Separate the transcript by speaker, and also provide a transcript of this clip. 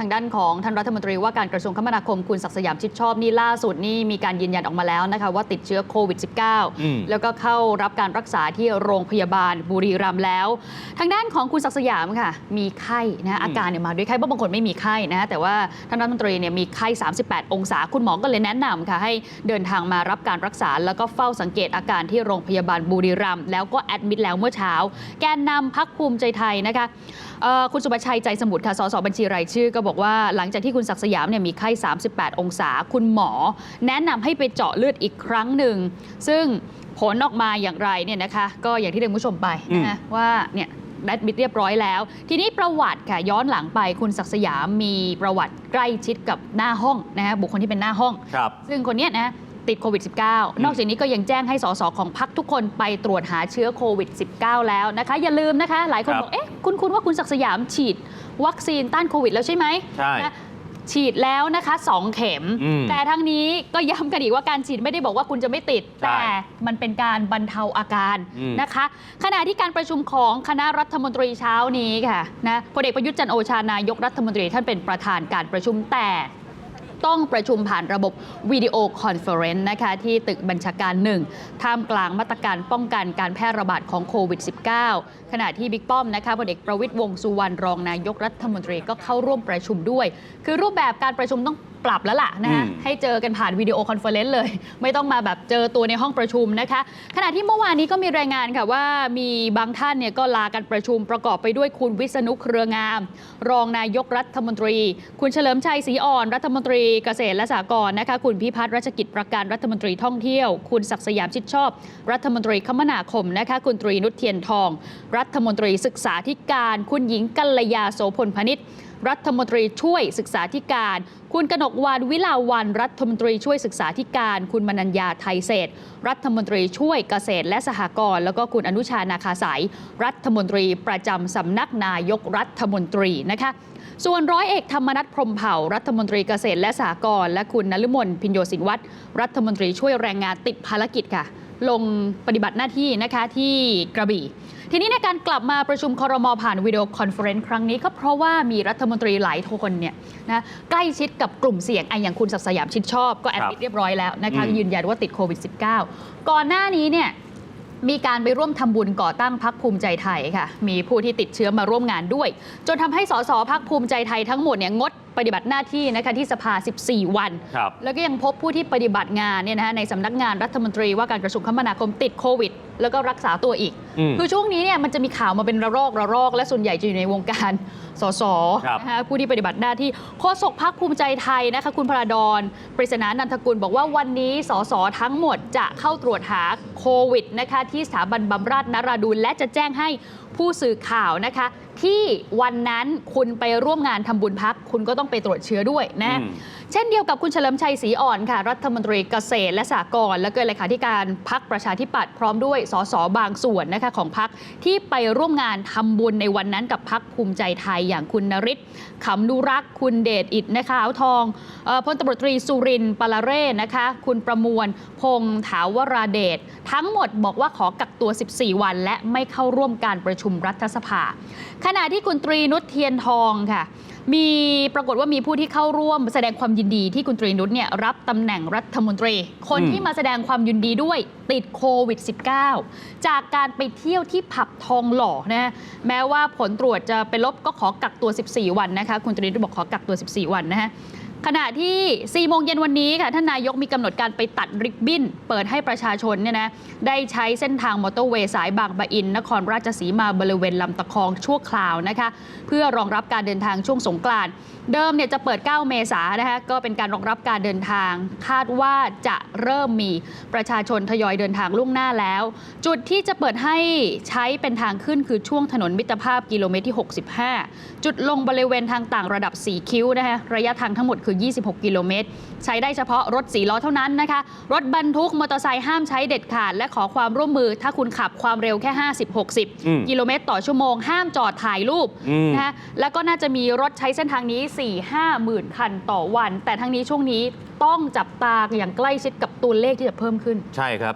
Speaker 1: ทางด้านของท่านรัฐมนตรีว่าการกระทรวงคมนาคมคุณศักดิ์สยามชิดชอบนี่ล่าสุดนี่มีการยืนยันออกมาแล้วนะคะว่าติดเชื้อโควิด
Speaker 2: อืม
Speaker 1: -19 แล้วก็เข้ารับการรักษาที่โรงพยาบาลบุรีรัมย์แล้ว ทางด้านของคุณศักดิ์สยามค่ะ มีไข้นะอาการเนี่ยมาด้วยไข้เพราะบางคนไม่มีไข้นะแต่ว่าท่านรัฐมนตรีเนี่ยมีไข้ 38 องศา คุณหมอก็เลยแนะนำค่ะให้เดินทางมารับการรักษา แล้วก็เฝ้าสังเกตอาการที่โรงพยาบาลบุรีรัมย์แล้วก็แอดมิดแล้วเมื่อเช้า แกนนำพักภูมิใจไทยนะคะเอ่อ คุณสุบัชชัยใจสมุทรค่ะ สสบัญชีรายชื่อก็บอกว่าหลังจากที่คุณศักดิ์สยามเนี่ยมีไข้ 38 องศา คุณหมอ แนะนำให้ไปเจาะเลือดอีกครั้งหนึ่ง ซึ่งผลออกมาอย่างไรเนี่ยนะคะ ก็อย่างที่เรียนผู้ชมไปนะคะว่าเนี่ยแอดมิดเรียบร้อยแล้ว ทีนี้ประวัติค่ะย้อนหลังไปคุณศักดิ์สยามมีประวัติใกล้ชิดกับหน้าห้องนะคะบุคคลที่เป็นหน้าห้อง
Speaker 2: ครับ
Speaker 1: ซึ่งคนเนี้ยนะติดโควิด -19 นอกจากนี้ก็ยังแจ้งให้สสของพักทุกคนไปตรวจหาเชื้อโควิด -19 แล้วนะคะ อย่าลืมนะคะ หลายคน
Speaker 2: ครับ
Speaker 1: บอกเอ๊ะ คุณคุณว่าคุณศักดิ์สยามฉีดวัคซีนต้านโควิดแล้วใช่ไหม
Speaker 2: ใช่
Speaker 1: นะฉีดแล้วนะคะ 2 เข็ม
Speaker 2: อืม
Speaker 1: แต่ทั้งนี้ก็ย้ำกันอีกว่าการฉีดไม่ได้บอกว่าคุณจะไม่ติด
Speaker 2: ใช่
Speaker 1: แต่มันเป็นการบรรเทาอาการ
Speaker 2: อืม
Speaker 1: นะคะ ขณะที่การประชุมของคณะรัฐมนตรีเช้านี้ค่ะนะพลเอกประยุทธ์จันทร์โอชานายกรัฐมนตรีท่านเป็นประธานการประชุมแต่ ต้องประชุมผ่านระบบวิดีโอคอนเฟอเรนซ์นะคะที่ตึกบัญชาการหนึ่งท่ามกลางมาตรการป้องกันการแพร่ระบาดของโควิด -19 ขณะที่บิ๊กป้อมนะคะพลเอกประวิตยวงสุวรรณรองนายกรัฐมนตรีก็เข้าร่วมประชุมด้วย คือรูปแบบการประชุมต้อง ปรับแล้วล่ะนะคะ
Speaker 2: อืม
Speaker 1: ให้เจอกันผ่านวิดีโอคอนเฟอเรนซ์เลย ไม่ต้องมาแบบเจอตัวในห้องประชุมนะคะ ขณะที่เมื่อวานนี้ก็มีรายงานค่ะว่ามีบางท่านเนี่ยก็ลากันประชุมประกอบไปด้วยคุณวิษณุเครืองาม รองนายกรัฐมนตรี คุณเฉลิมชัยศรีอ่อน รัฐมนตรีเกษตรและสหกรณ์นะคะ คุณพิพัฒน์รัชกิจประการรัฐมนตรีท่องเที่ยว คุณศักดิ์สยามชิดชอบ รัฐมนตรีคมนาคมนะคะ คุณตรีนุชเทียนทอง รัฐมนตรีศึกษาธิการ คุณหญิงกัลยาโสพลพนิษฐ์ รัฐมนตรีช่วยศึกษาธิการ คุณกนกวานวิลาวันรัฐมนตรีช่วยศึกษาธิการ คุณมนัญญาไทยเศษรัฐมนตรีช่วยเกษตรและสหกรณ์แล้วก็คุณอนุชานาคาสายรัฐมนตรีประจำสำนักนายกรัฐมนตรีนะคะส่วนร้อยเอกธรรมนัฐพรมเผ่า รัฐมนตรีเกษตรและสหกรณ์และคุณนฤมลพินโยสินวัตรรัฐมนตรีช่วยแรงงานติดภารกิจค่ะ ลงปฏิบัติหน้าที่นะคะที่กระบี่ ทีนี้ในการกลับมาประชุมคอรมอผ่านวิดีโอคอนเฟอเรนซ์ครั้งนี้ก็เพราะว่ามีรัฐมนตรีหลายคนเนี่ยนะใกล้ชิดกับกลุ่มเสี่ยงไอะอย่างคุณศักดิ์สยามชิดชอบก็แอดมิดเรียบร้อยแล้วนะคะ
Speaker 2: อืม
Speaker 1: ยืนยันว่าติดโควิด -19 ก่อนหน้านี้เนี่ยมีการไปร่วมทำบุญก่อตั้งพักภูมิใจไทยค่ะ มีผู้ที่ติดเชื้อมาร่วมงานด้วย จนทำให้สสพักภูมิใจไทยทั้งหมดเนี่ยงดปฏิบัติหน้าที่นะคะที่สภา 14 วัน
Speaker 2: ครับ
Speaker 1: แล้วก็ยังพบผู้ที่ปฏิบัติงานเนี่ยนะคะในสำนักงานรัฐมนตรีว่าการกระทรวงคมนาคมติดโควิด แล้วก็รักษาตัวอีก
Speaker 2: อืม
Speaker 1: คือช่วงนี้เนี่ยมันจะมีข่าวมาเป็นระลอกระลอกและส่วนใหญ่จะอยู่ในวงการสส
Speaker 2: ครับ
Speaker 1: นะคะผู้ที่ปฏิบัติหน้าที่โฆษกพักภูมิใจไทยนะคะคุณพระดอนปริศนานันทกุลบอกว่าวันนี้สสทั้งหมดจะเข้าตรวจหาโควิดนะคะที่สถาบันบำราศนราดูลและจะแจ้งให้ผู้สื่อข่าวนะคะ ที่วันนั้นคุณไปร่วมงานทำบุญพัก คุณก็ต้องไปตรวจเชื้อด้วยนะ
Speaker 2: อืม
Speaker 1: เช่นเดียวกับคุณเฉลิมชัยศรีอ่อนค่ะ รัฐมนตรีเกษตรและสหกรณ์และก็เลขาธิการพักประชาธิปัตย์พร้อมด้วยสสบางส่วนนะคะของพักที่ไปร่วมงานทำบุญในวันนั้นกับพักภูมิใจไทยอย่างคุณนริศขำนุรักษ์คุณเดชอิดนะคะเอาทองออพลตำรตรีสุรินทร์ปาลาเร่นะคะคุณประมวลพงษ์ถาวราเดชทั้งหมดบอกว่าขอกักตัว 14 วัน และไม่เข้าร่วมการประชุมรัฐสภา ขณะที่คุณตรีนุชเทียนทองค่ะมีปรากฏว่ามีผู้ที่เข้าร่วมแสดงความยินดีที่คุณตรีนุชเนี่ยรับตำแหน่งรัฐมนตรี คน
Speaker 2: อืม
Speaker 1: ที่มาแสดงความยินดีด้วยติดโควิด -19 จากการไปเที่ยวที่ผับทองหล่อนะแม้ว่าผลตรวจจะเป็นลบก็ขอกักตัว 14 วันนะคะ คุณตรีนุชบอกขอกักตัว 14 วันนะฮะ ขณะที่ 4 โมงเย็นวันนี้ค่ะ ท่านนายกมีกำหนดการไปตัดริบบิ้น เปิดให้ประชาชนเนี่ยนะได้ใช้เส้นทางมอเตอร์เวย์สายบางปะอิน นครราชสีมาบริเวณลำตะคองชั่วคราวนะคะ เพื่อรองรับการเดินทางช่วงสงกรานต์เดิมเนี่ยจะเปิด 9 เมษายนนะคะก็เป็นการรองรับการเดินทาง คาดว่าจะเริ่มมีประชาชนทยอยเดินทางล่วงหน้าแล้ว จุดที่จะเปิดให้ใช้เป็นทางขึ้นคือช่วงถนนมิตรภาพกิโลเมตรที่ 65 จุดลงบริเวณทางต่างระดับ 4 คิ้วนะคะระยะทางทั้งหมดคือ26 กิโลเมตร ใช้ได้เฉพาะรถสีล้อเท่านั้นนะคะ รถบรรทุกมอเตอร์ไซค์ห้ามใช้เด็ดขาด และขอความร่วมมือ ถ้าคุณขับความเร็วแค่
Speaker 2: อืม
Speaker 1: 50-60 กิโลเมตรต่อชั่วโมง ห้ามจอดถ่ายรูป
Speaker 2: อืม
Speaker 1: นะคะแล้วก็น่าจะมีรถใช้เส้นทางนี้ 4-5หมื่นคันต่อวัน แต่ทั้งนี้ช่วงนี้ต้องจับตาอย่างใกล้ชิดกับตัวเลขที่จะเพิ่มขึ้น
Speaker 2: ใช่ครับ